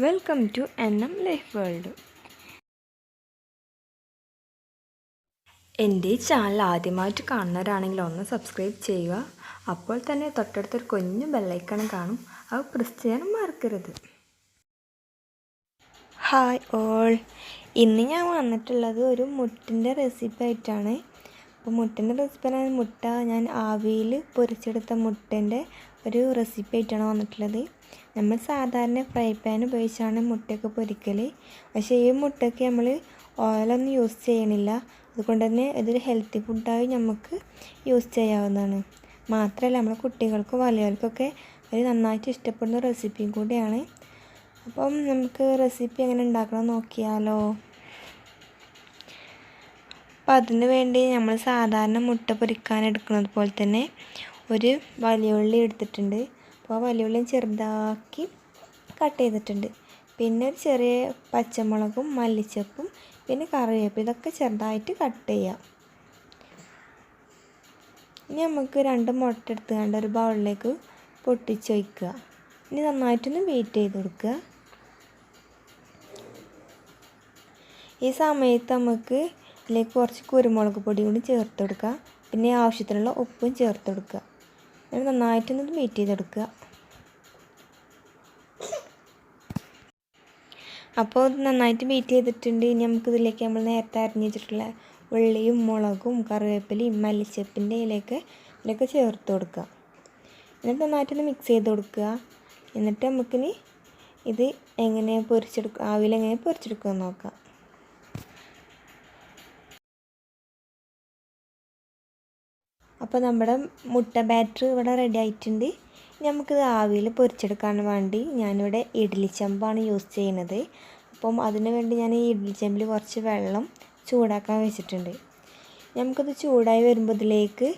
Welcome to N M life world എന്റെ ഈ channel ആദ്യമായിട്ട് കാണുന്നവരാണെങ്കിൽ ഒന്ന് സബ്സ്ക്രൈബ് ചെയ്യുക. അപ്പോൾ തന്നെ തൊട്ടടുത്തൊരു കുഞ്ഞു ബെല്ലൈക്കണം കാണും. അത് പ്രസ് ചെയ്യാൻ മറക്കരുത്. ഹായ് ഓൾ ഇന്ന് ഞാൻ വന്നിട്ടുള്ളത് ഒരു മുട്ടിന്റെ റെസിപ്പി ആയിട്ടാണ്. അപ്പോൾ മുട്ടന്റെ റെസിപ്പി പറഞ്ഞാൽ മുട്ട ഞാൻ ആവിയിൽ പൊരിച്ചെടുത്ത മുട്ടന്റെ ഒരു റെസിപ്പി ആയിട്ടാണ് വന്നിട്ടുള്ളത്. നമ്മൾ സാധാരണ ഫ്രൈ പാൻ ഉപയോഗിച്ചാണ് മുട്ടയൊക്കെ പൊരിക്കൽ. പക്ഷേ ഈ മുട്ടയ്ക്ക് നമ്മൾ ഓയിലൊന്നും യൂസ് ചെയ്യണില്ല. അതുകൊണ്ട് തന്നെ ഇതൊരു ഹെൽത്തി ഫുഡായി നമുക്ക് യൂസ് ചെയ്യാവുന്നതാണ്. മാത്രമല്ല നമ്മൾ കുട്ടികൾക്കും വലിയവർക്കൊക്കെ ഒരു നന്നായിട്ട് ഇഷ്ടപ്പെടുന്ന റെസിപ്പിയും കൂടിയാണ്. അപ്പം നമുക്ക് റെസിപ്പി എങ്ങനെ ഉണ്ടാക്കണം നോക്കിയാലോ? അപ്പം അതിന് വേണ്ടി നമ്മൾ സാധാരണ മുട്ട പൊരിക്കാൻ എടുക്കുന്നത് പോലെ തന്നെ ഒരു വലിയ ഉള്ളി എടുത്തിട്ടുണ്ട്. അപ്പോൾ ആ വലിയ ഉള്ളി ചെറുതാക്കി കട്ട് ചെയ്തിട്ടുണ്ട്. പിന്നെ ഒരു ചെറിയ പച്ചമുളകും മല്ലിച്ചപ്പും പിന്നെ കറിവേപ്പ് ഇതൊക്കെ ചെറുതായിട്ട് കട്ട് ചെയ്യാം. ഇനി നമുക്ക് രണ്ട് മുട്ട എടുത്ത് കണ്ട് ഒരു ബൗളിലേക്ക് പൊട്ടിച്ച് വയ്ക്കുക ഇനി നന്നായിട്ടൊന്ന് വെയിറ്റ് ചെയ്ത് കൊടുക്കുക. ഈ സമയത്ത് നമുക്ക് ഇതിലേക്ക് കുറച്ച് കുരുമുളക് പൊടി കൂടി ചേർത്ത് കൊടുക്കുക. പിന്നെ ആവശ്യത്തിനുള്ള ഉപ്പും ചേർത്ത് കൊടുക്കുക. എന്നിട്ട് നന്നായിട്ടൊന്ന് മീറ്റ് ചെയ്തെടുക്കുക. അപ്പോൾ നന്നായിട്ട് ബീറ്റ് ചെയ്തിട്ടുണ്ട്. ഇനി നമുക്ക് ഇതിലേക്ക് നമ്മൾ നേരത്തെ അരിഞ്ഞ് വെച്ചിട്ടുള്ള ഉള്ളിയും മുളകും കറിവേപ്പിലയും മല്ലിച്ചപ്പിന്റെ ഇലയൊക്കെ ഇതിലൊക്കെ ചേർത്ത് കൊടുക്കുക. എന്നിട്ട് നന്നായിട്ടൊന്ന് മിക്സ് ചെയ്ത് കൊടുക്കുക. എന്നിട്ട് നമുക്കിനി ഇത് എങ്ങനെ പൊരിച്ചെടുക്കുക ആവിയിൽ എങ്ങനെ പൊരിച്ചെടുക്കുക നോക്കാം. അപ്പോൾ നമ്മുടെ മുട്ട ബാറ്റർ ഇവിടെ റെഡി ആയിട്ടുണ്ട്. നമുക്കിത് ആവിയിൽ പൊരിച്ചെടുക്കാൻ വേണ്ടി ഞാനിവിടെ ഇഡ്ഡലി ചെമ്പാണ് യൂസ് ചെയ്യുന്നത്. അപ്പം അതിന് വേണ്ടി ഞാൻ ഈ ഇഡ്ഡലി ചെമ്പിൽ കുറച്ച് വെള്ളം ചൂടാക്കാൻ വെച്ചിട്ടുണ്ട്. നമുക്കത് ചൂടായി വരുമ്പോൾ ഇതിലേക്ക്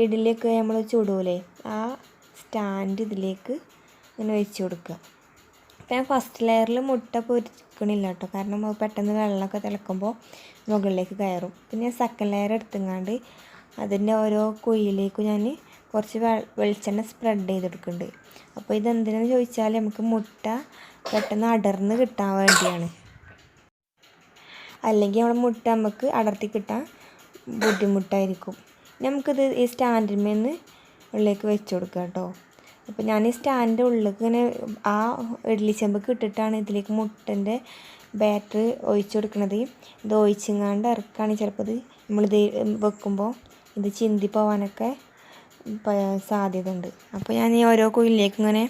ഇഡ്ഡലിയൊക്കെ നമ്മൾ ചൂടൂലേ? ആ സ്റ്റാൻഡ് ഇതിലേക്ക് ഇങ്ങനെ വെച്ച് കൊടുക്കുക. അപ്പം ഞാൻ ഫസ്റ്റ് ലെയറിൽ മുട്ട പൊരിക്കണില്ല കേട്ടോ. കാരണം പെട്ടെന്ന് വെള്ളമൊക്കെ തിളക്കുമ്പോൾ മുകളിലേക്ക് കയറും. പിന്നെ സെക്കൻഡ് ലെയർ എടുത്തുങ്ങാണ്ട് അതിന്റെ ഓരോ കുഴിയിലേക്കും ഞാൻ കുറച്ച് വെളിച്ചെണ്ണ സ്പ്രെഡ് ചെയ്തെടുക്കുന്നുണ്ട്. അപ്പോൾ ഇതെന്തിനാന്ന് ചോദിച്ചാൽ നമുക്ക് മുട്ട പെട്ടെന്ന് അടർന്ന് കിട്ടാൻ വേണ്ടിയാണ്. അല്ലെങ്കിൽ നമ്മുടെ മുട്ട നമുക്ക് അടർത്തി കിട്ടാൻ ബുദ്ധിമുട്ടായിരിക്കും. നമുക്കിത് ഈ സ്റ്റാൻഡിന്മേന്ന് ഉള്ളിലേക്ക് വെച്ച് കൊടുക്കുക കേട്ടോ. അപ്പോൾ ഞാൻ ഈ സ്റ്റാൻഡിന്റെ ഉള്ളിലേക്ക് ഇങ്ങനെ ആ ഇഡ്ലി ചെമ്പക്ക് ഇട്ടിട്ടാണ് ഇതിലേക്ക് മുട്ടന്റെ ബാറ്റർ ഒഴിച്ചു കൊടുക്കുന്നത് ഇത് ഒഴിച്ചിങ്ങാണ്ട് ഇറക്കുകയാണെങ്കിൽ ചിലപ്പോൾ ഇത് നമ്മളിത് വെക്കുമ്പോൾ ഇത് ചിന്തി പോവാനൊക്കെ സാധ്യത ഉണ്ട് അപ്പോൾ ഞാൻ ഈ ഓരോ കുയിലേക്ക് ഇങ്ങനെ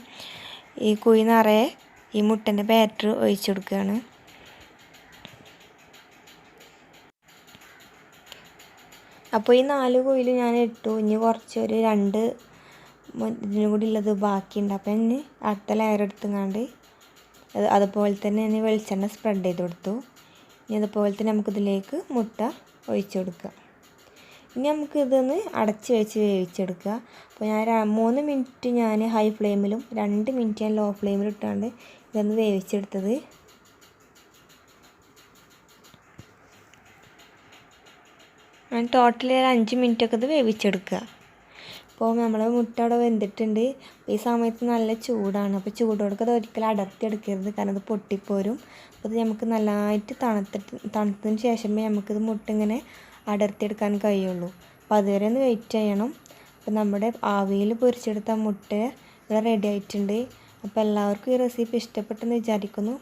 ഈ കുഴി നിറയെ ഈ മുട്ടന്റെ ബാറ്റർ ഒഴിച്ചു കൊടുക്കുകയാണ് അപ്പോൾ ഈ നാല് കുയിൽ ഞാൻ ഇട്ടു. ഇനി കുറച്ച് ഒരു രണ്ട് ഇതിനും കൂടി ഉള്ളത് ബാക്കിയുണ്ട്. അപ്പം ഇനി അടുത്ത ലെയർ എടുത്തുങ്ങാണ്ട് അതുപോലെ തന്നെ ഇനി വെളിച്ചെണ്ണ സ്പ്രെഡ് ചെയ്ത് കൊടുത്തു. ഇനി അതുപോലെ തന്നെ നമുക്കിതിലേക്ക് മുട്ട ഒഴിച്ചു കൊടുക്കുക ഇനി നമുക്ക് ഇതൊന്ന് അടച്ച് വെച്ച് വേവിച്ചെടുക്കുക. അപ്പോൾ ഞാൻ മൂന്ന് മിനിറ്റ് ഞാൻ ഹൈ ഫ്ലെയിമിലും രണ്ട് മിനിറ്റ് ഞാൻ ലോ ഫ്ലെയിമിലും ഇട്ടാണ്ട് ഇതൊന്ന് വേവിച്ചെടുത്തത്. ഞാൻ ടോട്ടലി ഒരു അഞ്ച് മിനിറ്റൊക്കെ ഇത് വേവിച്ചെടുക്കുക. അപ്പോൾ നമ്മൾ മുട്ട അവിടെ വെന്തിട്ടുണ്ട്. ഈ സമയത്ത് നല്ല ചൂടാണ്. അപ്പോൾ ചൂടോടൊക്കെ അത് ഒരിക്കലും അടർത്തി എടുക്കരുത് കാരണം അത് പൊട്ടിപ്പോരും. അപ്പോൾ ഇത് നമുക്ക് നല്ലതായിട്ട് തണുത്തിട്ട് തണുത്തതിന് ശേഷമേ നമുക്കിത് മുട്ട ഇങ്ങനെ അടർത്തിയെടുക്കാൻ കഴിയുള്ളൂ. അപ്പോൾ അതുവരെ ഒന്ന് വെയിറ്റ് ചെയ്യണം. അപ്പോൾ നമ്മുടെ ആവിയിൽ പൊരിച്ചെടുത്ത മുട്ട ഇവിടെ റെഡി ആയിട്ടുണ്ട്. അപ്പോൾ എല്ലാവർക്കും ഈ റെസിപ്പി ഇഷ്ടപ്പെട്ടെന്ന് വിചാരിക്കുന്നു.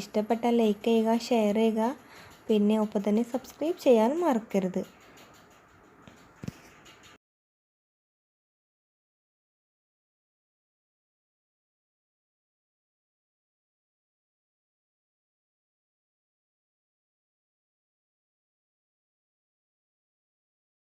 ഇഷ്ടപ്പെട്ടാൽ ലൈക്ക് ചെയ്യുക ഷെയർ ചെയ്യുക. പിന്നെ ഒപ്പം തന്നെ സബ്സ്ക്രൈബ് ചെയ്യാനും മറക്കരുത്.